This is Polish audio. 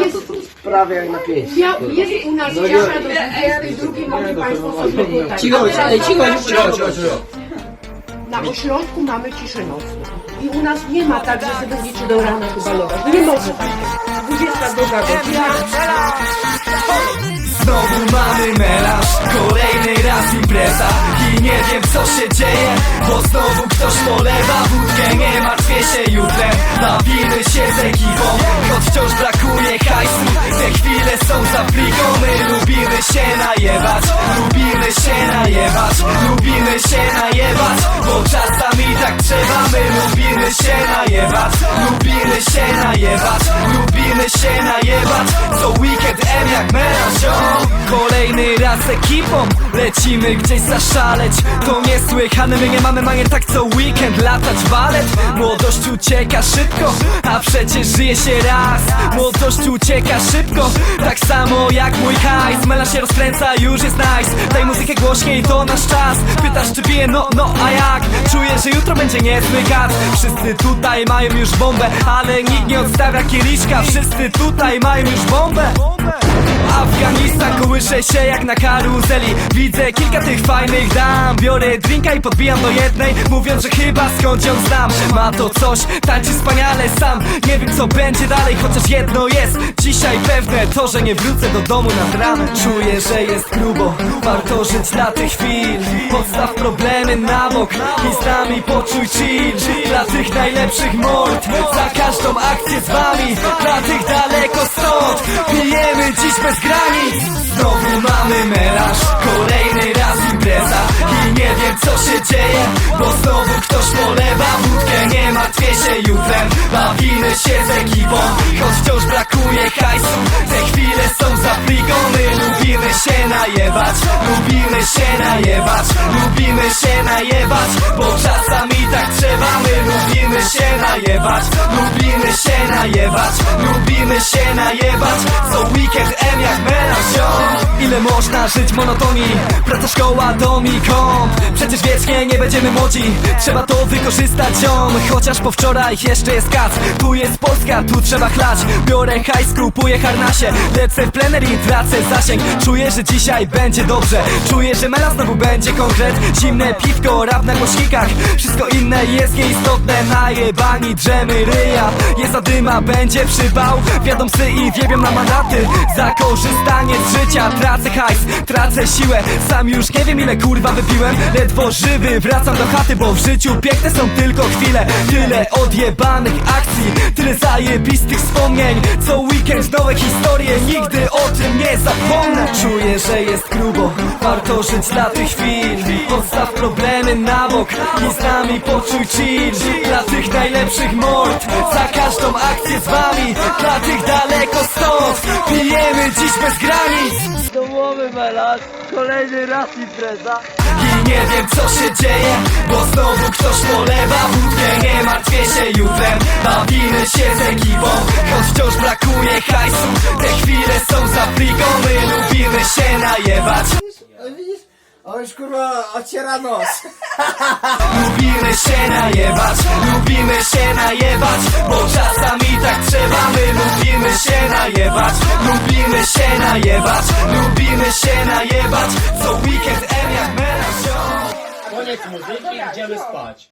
jest, Prawie jak na pięć. ja, jest u nas działa do 22, mogli Państwo sobie tutaj. Cicho, cicho, cicho, cicho, cicho. Na ośrodku mamy ciszę nocną. I u nas nie ma tak, że sobie liczy do rana chyba lować. Nie może tak być. 22 godzina. Znowu mamy melanż, kolejny raz impreza I nie wiem co się dzieje, bo znowu ktoś polewa wódkę Nie martwię się jutrem, bawimy się z ekipą Choć wciąż chwile są za My lubimy się najewać, lubimy się najewać Lubimy się najewać, bo czasami tak trzeba. My lubimy się najewać, lubimy się najewać Lubimy się najewać, co weekend M jak melanż. Kolejny z ekipą. Lecimy gdzieś zaszaleć. To niesłychane, my nie mamy manier tak co weekend Latać balet Młodość ucieka szybko A przecież żyje się raz. Młodość ucieka szybko Tak samo jak mój hajs. Mela się rozkręca, już jest nice. Daj muzykę głośniej, to nasz czas. Pytasz czy piję, no, no, a jak? Czuję, że jutro będzie niezły gad Wszyscy tutaj mają już bombę Ale nikt nie odstawia kieliszka. Wszyscy tutaj mają już bombę. Afganistan kołysze się jak na karuzeli. Widzę kilka tych fajnych dam. Biorę drinka i podbijam do jednej Mówiąc, że chyba skąd ją znam. Ma to coś, tańczy wspaniale sam. Nie wiem co będzie dalej, chociaż jedno jest Dzisiaj pewne. To, że nie wrócę do domu nad ranem Czuję, że jest grubo Warto żyć dla tych chwil. Podstaw problemy na bok I z nami poczuj chill. Dla tych najlepszych mord Za każdą akcję z wami. Dla tych daleko stąd Pijemy dziś bez granic. Znowu mamy jutrem. Bawimy się z ekipą Choć wciąż brakuje hajsu. Te chwile są za fligą My lubimy się najewać. Lubimy się najewać Lubimy się najewać Bo czasami tak trzeba. My lubimy się najewać Lubimy się najewać Lubimy się najewać Co weekend M jak melanż. Ile można żyć monotonii? Praca, szkoła, dom i komp Przecież wiecznie nie będziemy młodzi. Trzeba to wykorzystać ziom. Chociaż po wczoraj jeszcze jest kac Tu jest Polska, tu trzeba chlać. Biorę high kupuję harnasie. Lecę w plener i tracę zasięg. Czuję, że dzisiaj będzie dobrze. Czuję, że mela znowu będzie konkret. Zimne piwko, rap na głośnikach. Wszystko inne jest nieistotne. Najebani drzemy ryja. Jest zadyma, będzie przybał Wiadą psy i wiebią na mandaty. Za korzystanie z życia Tracę hajs, tracę siłę. Sam już nie wiem ile kurwa wypiłem. Ledwo żywy, wracam do chaty Bo w życiu piękne są tylko chwile. Tyle odjebanych akcji Tyle zajebistych wspomnień. Co weekend nowe historie Nigdy o tym nie zapomnę. Czuję, że jest grubo Warto żyć dla tych chwil. Podstaw problemy na bok I z nami poczuj chill. Dla tych najlepszych mord Każdą akcję z wami Dla tych daleko stąd. Pijemy dziś bez granic. Domowy melanż, kolejny raz impreza. i nie wiem co się dzieje Bo znowu ktoś polewa wódkę. Nie martwię się jutrem Bawimy się z ekipą. Choć wciąż brakuje hajsu Te chwile są za fligą My lubimy się najewać. Widzisz? On już kurwa ociera nos. Lubimy się najewać się najewać Lubimy się najewać Lubimy się najewać Co weekend M jak ziom. Koniec muzyki, idziemy spać.